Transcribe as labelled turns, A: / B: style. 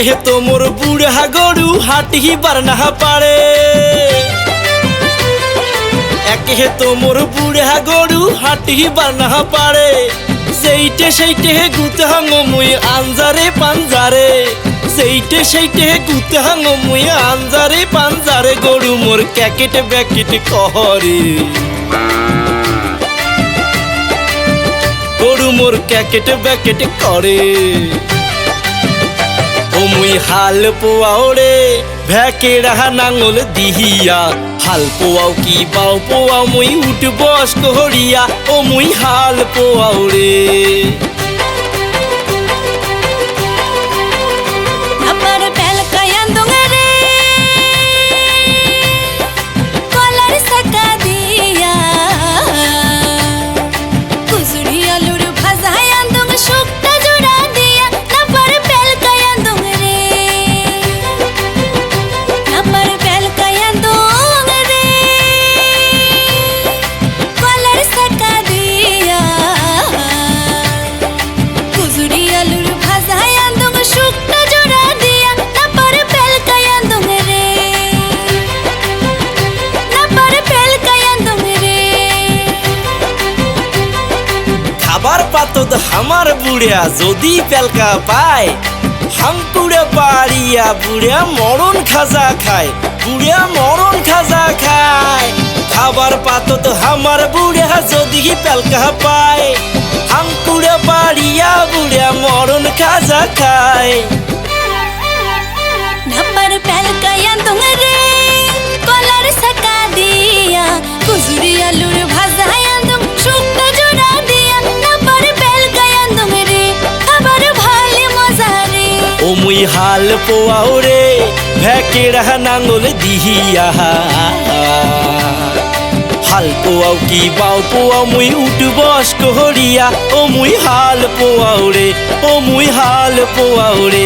A: একে তো মোর বুড়া গরু হাঁটিবার না পারে। একে তো মোর বুড়া গরু হাঁটিবার না পারে। সেইটে সেইটে গুতে হাঙ্গ মুই আঞ্জারে পাঞ্জারে। সেইটে সেইটে গুতে হাঙ্গ মুই আঞ্জারে পাঞ্জারে। গরু মোর ক্যাকেট ব্যাকেট কহরে। গরু মোর ক্যাকেট ব্যাকেট করে। মুই হাল পোয়াও রে, ভ্যাকে রাহা নাঙল দিহিয়া। হাল পোয়াও কি বাও, পোয়াও মুই উঠ বস করিয়া ও মুই হাল পোয়াও রে। খাবার পাতত হামার বুড়িয়া যদি পেলকা পায় হামপুড়ে পাড়িয়া বুড়িয়া মরণ খাজা খায়, বুড়িয়া মরণ খাজা খায়। খাবার পাতত হামার বুড়িয়া যদি পেলকা পায় হামপুড়ে পাড়িয়া বুড়িয়া মরণ খাজা খায়। হাল পোয়াও রে ভ্যাকে রাহা নাঙ্গল দিহিয়া। হাল পোয়াও কি বাও পোয়াও, মুই উঠ বস কহরিয়া। ও মুই হাল পোয়াও রে ও মুই হাল পোয়াও রে